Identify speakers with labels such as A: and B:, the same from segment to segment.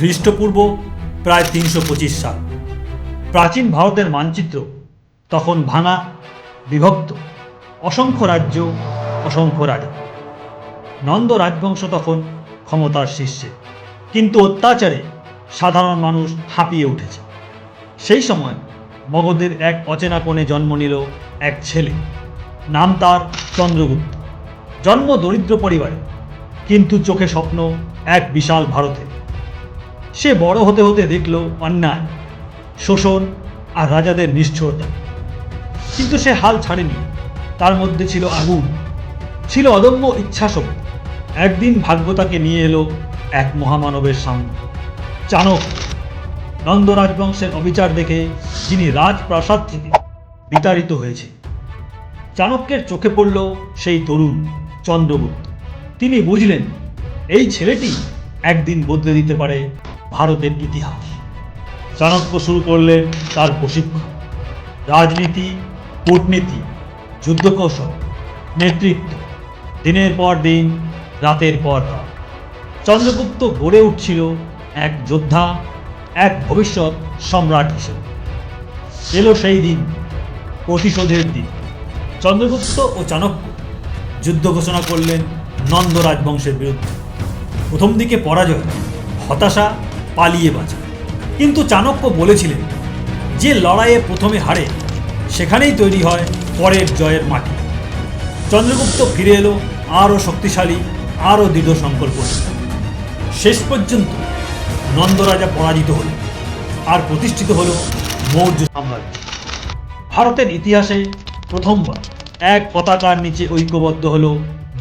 A: খ্রিস্টপূর্ব, প্রায় তিনশো পঁচিশ সাল। প্রাচীন ভারতের মানচিত্র, তখন ভাঙা বিভক্ত, অসংখ্য রাজ্য, অসংখ্য রাজা। নন্দ রাজবংশ তখন ক্ষমতার শীর্ষে, কিন্তু অত্যাচারে সাধারণ মানুষ হাঁপিয়ে উঠেছে। সেই সময় মগধের এক অচেনা কোণে জন্ম নিল এক ছেলে, নাম তার চন্দ্রগুপ্ত। জন্ম দরিদ্র পরিবারে, কিন্তু চোখে স্বপ্ন এক বিশাল ভারতে সে বড় হতে হতে দেখল অন্যায়, শোষণ আর রাজাদের নিষ্ঠুরতা। কিন্তু সে হাল ছাড়েনি। তার মধ্যে ছিল আগুন, ছিল অদম্য ইচ্ছাশক্তি। একদিন ভাগ্য তাকে নিয়ে এলো এক মহামানবের সামনে। চাণক নন্দ রাজবংশের অবিচার দেখে যিনি রাজপ্রাসাদ থেকে বিতাড়িত হয়েছে। চাণক্যের চোখে পড়ল সেই তরুণ চন্দ্রগুপ্ত। তিনি বুঝলেন, এই ছেলেটি একদিন বদলে দিতে পারে ভারতের ইতিহাস। চাণক্য শুরু করলেন তার প্রশিক্ষণ, রাজনীতি, কূটনীতি, যুদ্ধকৌশল, নেতৃত্ব, দিনের পর দিন, রাতের পর রাত। চন্দ্রগুপ্ত গড়ে উঠছিল এক যোদ্ধা, এক ভবিষ্যৎ সম্রাট হিসেবে। এলো সেই দিন, প্রতিশোধের দিন। চন্দ্রগুপ্ত ও চাণক্য যুদ্ধ ঘোষণা করলেন নন্দ রাজবংশের বিরুদ্ধে। প্রথম দিকে পরাজয়, হতাশা পালিয়ে বাঁচা। কিন্তু চাণক্য বলেছিলেন, যে লড়াইয়ে প্রথমে হারে, সেখানেই তৈরি হয় পরের জয়ের মাটি। চন্দ্রগুপ্ত ফিরে এলো আরও শক্তিশালী, আরও দৃঢ় সংকল্প শেষ পর্যন্ত নন্দরাজা পরাজিত হল আর প্রতিষ্ঠিত হল মৌর্য সাম্রাজ্য। ভারতের ইতিহাসে প্রথমবার এক পতাকার নিচে ঐক্যবদ্ধ হল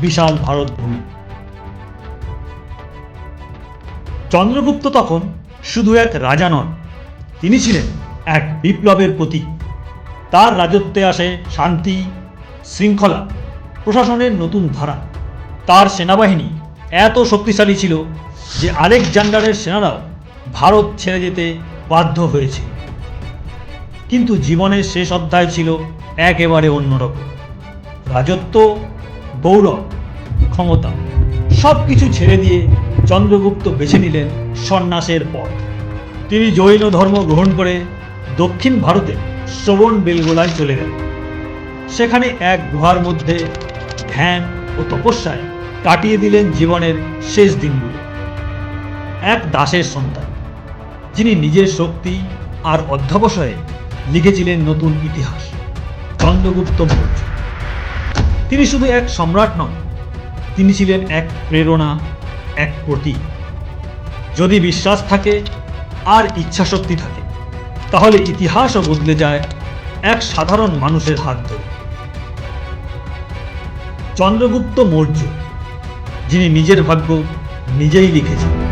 A: বিশাল ভারত ভূমি চন্দ্রগুপ্ত তখন শুধু এক রাজা নন, তিনি ছিলেন এক বিপ্লবের প্রতীক। তার রাজত্বে আসে শান্তি, শৃঙ্খলা, প্রশাসনের নতুন ধারা। তার সেনাবাহিনী এত শক্তিশালী ছিল যে আলেকজান্ডারের সেনারাও ভারত ছেড়ে যেতে বাধ্য হয়েছে। কিন্তু জীবনের শেষ অধ্যায় ছিল একেবারে অন্যরকম। রাজত্ব, গৌরব, ক্ষমতা সব কিছু ছেড়ে দিয়ে চন্দ্রগুপ্ত বেছে নিলেন সন্ন্যাসের পথ। তিনি জৈন ধর্ম গ্রহণ করে দক্ষিণ ভারতে শ্রবণ বেলগোলায় চলে গেলেন। সেখানে এক গুহার মধ্যে ধ্যান ও তপস্যায় কাটিয়ে দিলেন জীবনের শেষ দিনগুলো। এক দাসের সন্তান, যিনি নিজের শক্তি আর অধ্যবসায়ে লিখেছিলেন নতুন ইতিহাস, চন্দ্রগুপ্ত মৌর্য। তিনি শুধু এক সম্রাট নন, তিনি ছিলেন এক প্রেরণা এক প্রতীক যদি বিশ্বাস থাকে, আর ইচ্ছাশক্তি থাকে, তাহলে ইতিহাসও বদলে যায় এক সাধারণ মানুষের হাত ধরে। চন্দ্রগুপ্ত মৌর্য, যিনি নিজের ভাগ্য নিজেই লিখেছেন